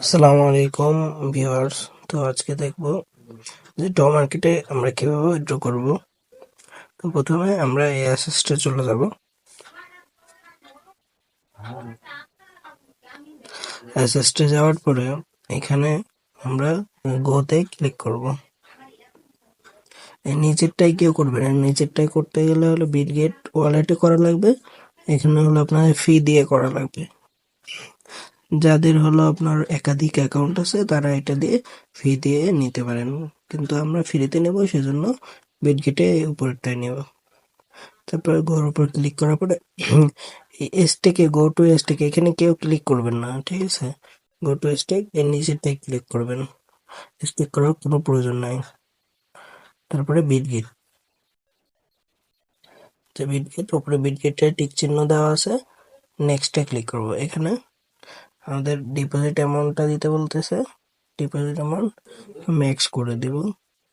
আসসালামু আলাইকুম ভিউয়ার্স। তো আজকে দেখব যে ড মার্কেটে আমরা কীভাবে উইথড্র করব। তো প্রথমে আমরা এই অ্যাসেসটে চলে যাব। অ্যাসেসটে যাওয়ার পরে এখানে আমরা গোতে ক্লিক করব। এই নিচেরটাই কেউ করবে না। নিচেরটাই করতে গেলে হলো বিটগেট ওয়ালেটে করা লাগবে। এখানে হলো আপনার ফি দিয়ে করা লাগবে। যাদের হলো আপনার একাধিক অ্যাকাউন্ট আছে, তারা এটা দিয়ে ফি দিয়ে নিতে পারেন। কিন্তু আমরা ফ্রিতে নেব, সেজন্য বিটগেটে উপরেরটাই নেব। তারপরে গোর উপর ক্লিক করার পরে এসটেকে গো টু এসটেক এখানে কেউ ক্লিক করবেন না, ঠিক আছে? গো টু এসটেক এর নিচেরটাই ক্লিক করবেন। স্টেক করার কোনো প্রয়োজন নাই। তারপরে বিটগেট বিটগেট উপরে বিটগেটে টিক চিহ্ন দেওয়া আছে। নেক্সটে ক্লিক করব। এখানে আমাদের ডিপোজিট অ্যামাউন্টটা দিতে বলতেছে। ডিপোজিট অ্যামাউন্ট ম্যাক্স করে দেব।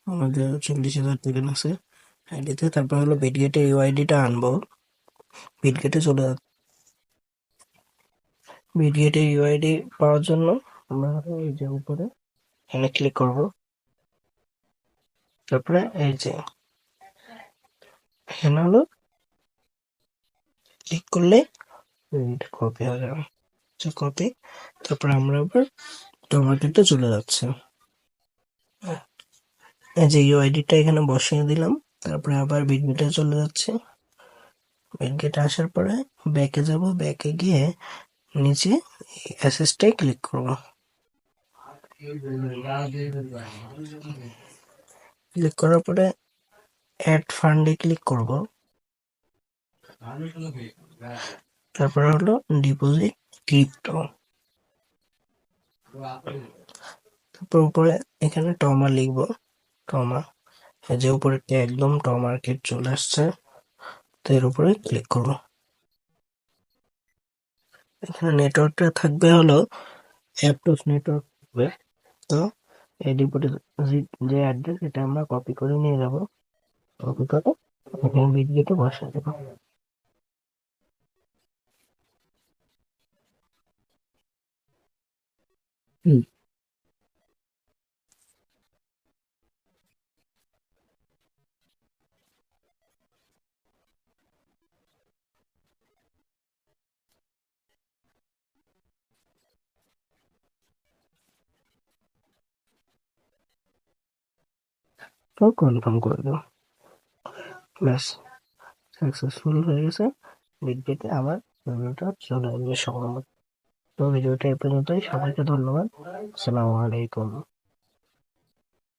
আমাদের চল্লিশ হাজার টাকা আছে আইডিতে তারপর হলো বিটগেটের ইউআইডিটা আনব। বিটগেটে চলে যাচ্ছে। বিটগেটের ইউআইডি পাওয়ার জন্য আমরা এই যে উপরে এখানে ক্লিক করব। তারপরে এই যে এখানে হলো ক্লিক করলে কপি হয়ে যাবে। কপি তারপর আমরা আবার টমাটোটা চলে যাচ্ছে। এই যে ইউআইডিটা এখানে বসিয়ে দিলাম, তারপরে আবার বিটগেটে চলে যাচ্ছে। বিটগেটে আসার পরে ব্যাকে যাব ব্যাকে গিয়ে নিচে অ্যাসেসটাই ক্লিক করব। ক্লিক করার পরে অ্যাড ফান্ডে ক্লিক করব। তারপর হলো ডিপোজিট ক্রিপ্টো তারপর উপরে এখানে টমা লিখব। টমা যে উপরে একদম ট মার্কেট চলে আসছে। তো এর উপরে ক্লিক করব। এখানে নেটওয়ার্কটা থাকবে হলো অ্যাপটোস নেটওয়ার্ক থাকবে। তো এই ডিপোজিট যে অ্যাড্রেস এটা আমরা কপি করে নিয়ে যাব। কপি করে এখানে ভিডিওতে বসিয়ে দেবো। হুম। তো কনফার্ম করে দেবো ব্যাস সাকসেসফুল হয়ে গেছে। ভিডিওতে আমার ভিডিওটা চলে আসবে সময় মতো তো ভিডিওটা এই পর্যন্তই। সবাইকে ধন্যবাদ। আসসালামু আলাইকুম।